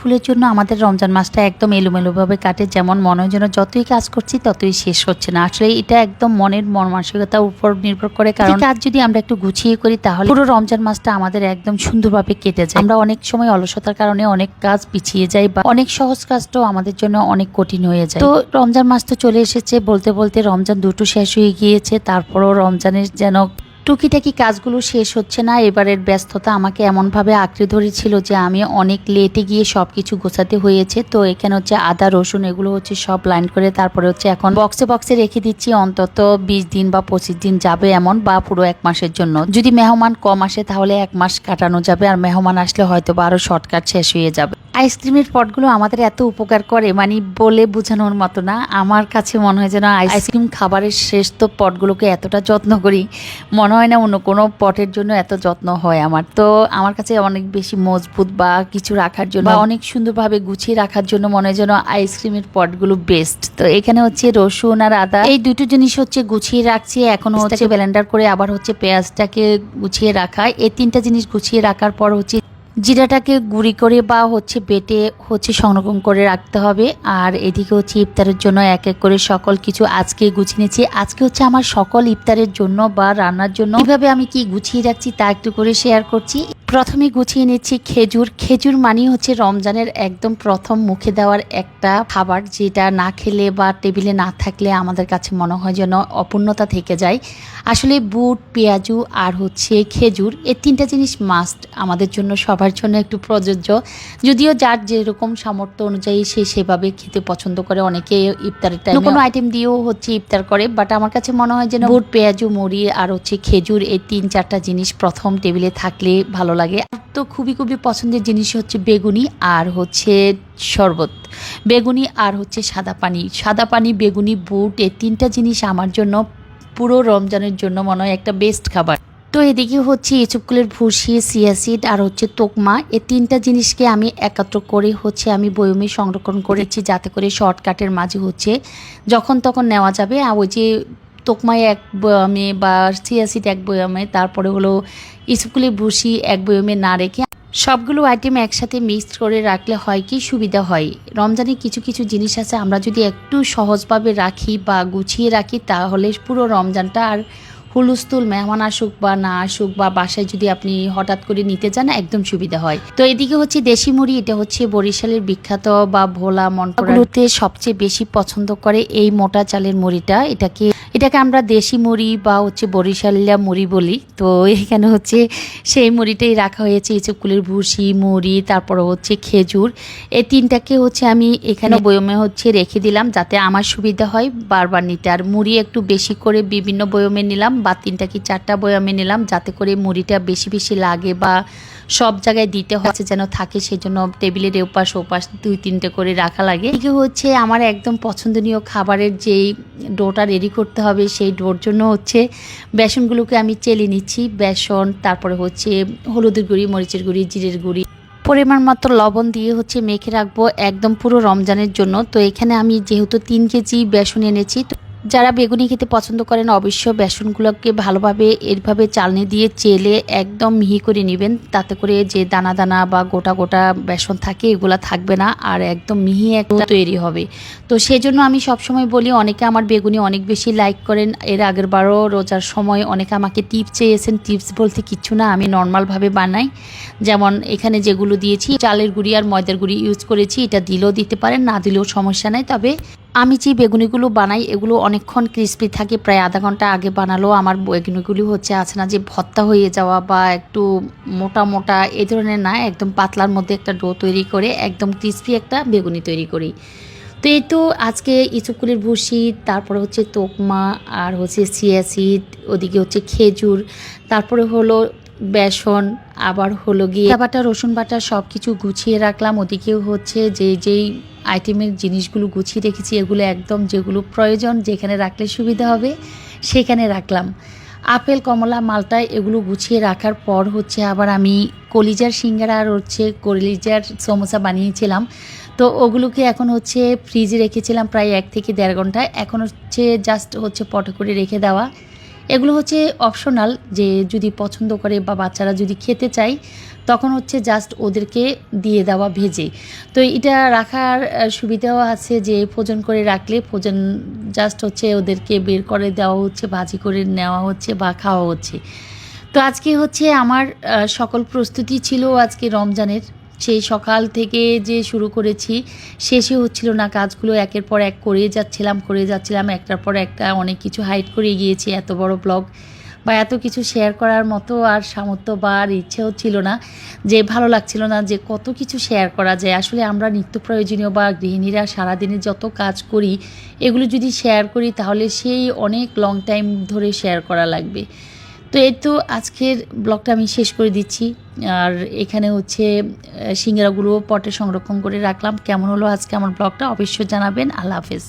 ভুলের জন্য আমাদের রমজান মাসটা একদম এলোমেলোভাবে কাটে। যেমন মনে হয় যেন যতই কাজ করছি ততই শেষ হচ্ছে না। আসলে এটা একদম মনের মন মানসিকতার উপর নির্ভর করে কারণ কাজ যদি আমরা একটু গুছিয়ে করি তাহলে পুরো রমজান মাসটা আমাদের একদম সুন্দরভাবে কেটে যায়। আমরা অনেক সময় অলসতার কারণে অনেক কাজ পিছিয়ে যাই বা অনেক সহজ কাজটাও আমাদের জন্য অনেক কঠিন হয়ে যায়। তো রমজান মাস তো চলে এসেছে বলতে বলতে রমজান দুটো শেষ হয়ে গিয়েছে। তারপরও রমজানের যেন টুকিটাকি কাজগুলো শেষ হচ্ছে না, এবারের ব্যস্ততা আমাকে এমনভাবে আঁকড়ে ধরেছিল যে আমি অনেক লেটে গিয়ে সব কিছু গোছাতে হয়েছে। তো এখানে হচ্ছে আদা, রসুন এগুলো হচ্ছে সব লাইন করে তারপরে হচ্ছে এখন বক্সে বক্সে রেখে দিচ্ছি, অন্তত বিশ দিন বা পঁচিশ দিন যাবে এমন বা পুরো এক মাসের জন্য। যদি মেহমান কম আসে তাহলে এক মাস কাটানো যাবে, আর মেহমান আসলে হয়তো বা আরও শর্টকাট শেষ হয়ে যাবে। আইসক্রিমের পটগুলো আমাদের এত উপকার করে মানে বলে বোঝানোর মতো না। আমার কাছে মনে হয় যেন আইসক্রিম খাবারের শেষ তো পটগুলোকে এতটা যত্ন করি। মনে হয় না অন্য কোনো পটের জন্য এত যত্ন হয় আমার। তো আমার কাছে অনেক বেশি মজবুত বা কিছু রাখার জন্য বা অনেক সুন্দরভাবে গুছিয়ে রাখার জন্য মনে হয় যেন আইসক্রিমের পটগুলো বেস্ট তো এখানে হচ্ছে রসুন আর আদা। এই দুটো জিনিস হচ্ছে গুছিয়ে রাখছি। এখন হচ্ছে ব্লেন্ডার করে আবার হচ্ছে পেঁয়াজটাকে গুছিয়ে রাখা। এই তিনটা জিনিস গুছিয়ে রাখার পর হচ্ছে জিরাটাকে গুঁড়ি করে বা হচ্ছে বেটে হচ্ছে সংরক্ষণ করে রাখতে হবে। আর এদিকে হচ্ছে ইফতারের জন্য এক এক করে সকল কিছু আজকে গুছিয়ে নিয়েছি। আজকে হচ্ছে আমার সকল ইফতারের জন্য বা রান্নার জন্য। কীভাবে আমি কি গুছিয়ে রাখছি তা একটু করে শেয়ার করছি। প্রথমে গুছিয়ে নিচ্ছি খেজুর। খেজুর মানে হচ্ছে রমজানের একদম প্রথম মুখে দেওয়ার একটা খাবার যেটা না খেলে বা টেবিলে না থাকলে আমাদের কাছে মনে হয় যেন অপূর্ণতা থেকে যায়। আসলে বুট পেঁয়াজু আর হচ্ছে খেজুর এই তিনটা জিনিস মাস্ট আমাদের জন্য সবার জন্য একটু প্রযোজ্য। যদিও যার যেরকম সামর্থ্য অনুযায়ী সে সেভাবে খেতে পছন্দ করে। অনেকে ইফতারের টাইমে কোনো আইটেম দিয়েও হচ্ছে ইফতার করে বাট আমার কাছে মনে হয় যেন বুট পেঁয়াজু মুড়ি আর হচ্ছে খেজুর এই তিন চারটা জিনিস প্রথম টেবিলে থাকলে ভালো লাগে। তো খুবই খুবই পছন্দের জিনিস হচ্ছে বেগুনি আর হচ্ছে শরবত। বেগুনি আর হচ্ছে সাদা পানি। সাদা পানি, বেগুনি, বুট, এই তিনটা জিনিস আমার জন্য পুরো রমজানের জন্য মনে হয় একটা বেস্ট খাবার। তো এদিকে হচ্ছে এচুপকুলের ভুসি সিয়াসিড আর হচ্ছে তোকমা, এই তিনটা জিনিসকে আমি একত্র করে হচ্ছে আমি বয়মে সংরক্ষণ করেছি যাতে করে শর্টকাটের মাঝে হচ্ছে যখন তখন নেওয়া যাবে। আর ওই যে তোকমায় এক বয়ামে বা সিয়াসিড এক বয়ামে, তারপরে হলো ইসুকুলের ভুসি এক বয়ামে না রেখে সবগুলো আইটেম একসাথে মিক্সড করে রাখলে হয় কি সুবিধা হয়। রমজানে কিছু কিছু জিনিস আছে, আমরা যদি একটু সহজভাবে রাখি বা গুছিয়ে রাখি, তাহলে পুরো রমজানটা আর হুলুস্থুল মেহমান আসুক বা না আসুক বা বাসায় যদি আপনি হঠাৎ করে নিতে চান, একদম সুবিধা হয়। তো এদিকে হচ্ছে দেশি মুড়ি, এটা হচ্ছে বরিশালের বিখ্যাত বা ভোলা মন্টগুলোতে সবচেয়ে বেশি পছন্দ করে এই মোটা চালের মুড়িটা, এটাকে এটাকে আমরা দেশি মুড়ি বা হচ্ছে বরিশালিয়া মুড়ি বলি। তো এখানে হচ্ছে সেই মুড়িটাই রাখা হয়েছে। ইচুকুলের ভুসি মুড়ি তারপরে হচ্ছে খেজুর। এই তিনটাকে হচ্ছে আমি এখানে বয়মে হচ্ছে রেখে দিলাম যাতে আমার সুবিধা হয় বারবার নিতে। আর মুড়ি একটু বেশি করে বিভিন্ন বয়মে নিলাম বা তিনটা কি চারটা বয়মে নিলাম যাতে করে মুড়িটা বেশি বেশি লাগে বা সব জায়গায় দিতে হচ্ছে যেন থাকে সেজন্য টেবিলের এপাশ ওপাশ দুই তিনটে করে রাখা লাগে। এদিকে হচ্ছে আমার একদম পছন্দনীয় খাবারের যেই ডোটা রেডি করতে হবে, সেই ডোর জন্য হচ্ছে বেসনগুলোকে আমি চেলে নিচ্ছি। বেসন, তারপরে হচ্ছে হলুদের গুঁড়ি, মরিচের গুঁড়ি, জিরের গুঁড়ি। পরিমাণ মাত্র লবণ দিয়ে হচ্ছে মেখে রাখব একদম পুরো রমজানের জন্য। তো এখানে আমি যেহেতু তিন কেজি বেসন এনেছি, তো যারা বেগুনি খেতে পছন্দ করেন অবশ্য বেসনগুলোকে ভালোভাবে, এরভাবে চালনি দিয়ে চেলে একদম মিহি করে নেবেন। তাতে করে যে দানা দানা বা গোটা গোটা বেসন থাকে, এগুলা থাকবে না আর একদম মিহি একটা তৈরি হবে। তো সেই জন্য আমি সবসময় বলি, অনেকে আমার বেগুনি অনেক বেশি লাইক করেন। এর আগের বারও রোজার সময় অনেকে আমাকে টিপস চেয়েছেন। টিপস বলতে কিচ্ছু না, আমি নর্মালভাবে বানাই। যেমন এখানে যেগুলো দিয়েছি, চালের গুঁড়ি আর ময়দার গুঁড়ি ইউজ করেছি। এটা দিলেও দিতে পারেন, না দিলেও সমস্যা নাই। তবে আমি যে বেগুনিগুলো বানাই, এগুলো অনেকক্ষণ ক্রিস্পি থাকে, প্রায় আধা ঘণ্টা আগে বানালেও আমার বেগুনিগুলি হচ্ছে আছে না যে ভর্তা হয়ে যাওয়া বা একটু মোটা মোটা এই ধরনের না, একদম পাতলার মধ্যে একটা ডো তৈরি করে একদম ক্রিস্পি একটা বেগুনি তৈরি করি। তো এই তো আজকে ইচুকুলের ভুসি, তারপরে হচ্ছে তোকমা, আর হচ্ছে সিয়াসিড ওদিকে হচ্ছে খেজুর, তারপরে হলো বেসন, আবার হলো গিয়ে বাটা, রসুন বাটা সব কিছু গুছিয়ে রাখলাম, ওদিকেও হচ্ছে যে যেই আইটেমের জিনিসগুলো গুছিয়ে রেখেছি, এগুলো একদম যেগুলো প্রয়োজন যেখানে রাখলে সুবিধা হবে সেখানে রাখলাম। আপেল, কমলা, মালটা এগুলো গুছিয়ে রাখার পর হচ্ছে আবার আমি কলিজার সিঙ্গারা আর হচ্ছে কলিজার সমোসা বানিয়েছিলাম। তো ওগুলোকে এখন হচ্ছে ফ্রিজে রেখেছিলাম প্রায় এক থেকে দেড় ঘণ্টা। এখন হচ্ছে জাস্ট হচ্ছে পটে করে রেখে দেওয়া। এগুলো হচ্ছে অপশনাল যে যদি পছন্দ করে বা বাচ্চারা যদি খেতে চায়, তখন হচ্ছে জাস্ট ওদেরকে দিয়ে দেওয়া ভেজে। তো এটা রাখার সুবিধাও আছে যে ফোজন করে রাখলে, ফোজন জাস্ট হচ্ছে ওদেরকে বের করে দেওয়া হচ্ছে, ভাজি করে নেওয়া হচ্ছে বা খাওয়া হচ্ছে। তো আজকে হচ্ছে আমার সকল প্রস্তুতি ছিল আজকে রমজানের। সেই সকাল থেকে যে শুরু করেছি, শেষে হচ্ছিল না কাজগুলো, একের পর এক করে যাচ্ছিলাম করে যাচ্ছিলাম, একটার পর একটা অনেক কিছু হাইড করে গিয়েছি, এত বড় ব্লগ বা এত কিছু শেয়ার করার মতো আর সামর্থ্য বা আর ইচ্ছেও ছিল না, যে ভালো লাগছিল না, যে কত কিছু শেয়ার করা যায়। আসলে আমরা নিত্য প্রয়োজনীয় বা গৃহিণীরা সারাদিনে যত কাজ করি, এগুলো যদি শেয়ার করি, তাহলে সেই অনেক লং টাইম ধরে শেয়ার করা লাগবে। তো এই তো আজকের ব্লগটা আমি শেষ করে দিচ্ছি। আর এখানে হচ্ছে সিঙ্গারাগুলো পটে সংরক্ষণ করে রাখলাম। কেমন হলো আজকে আমার ব্লগটা অবশ্যই জানাবেন। আল্লাহ হাফেজ।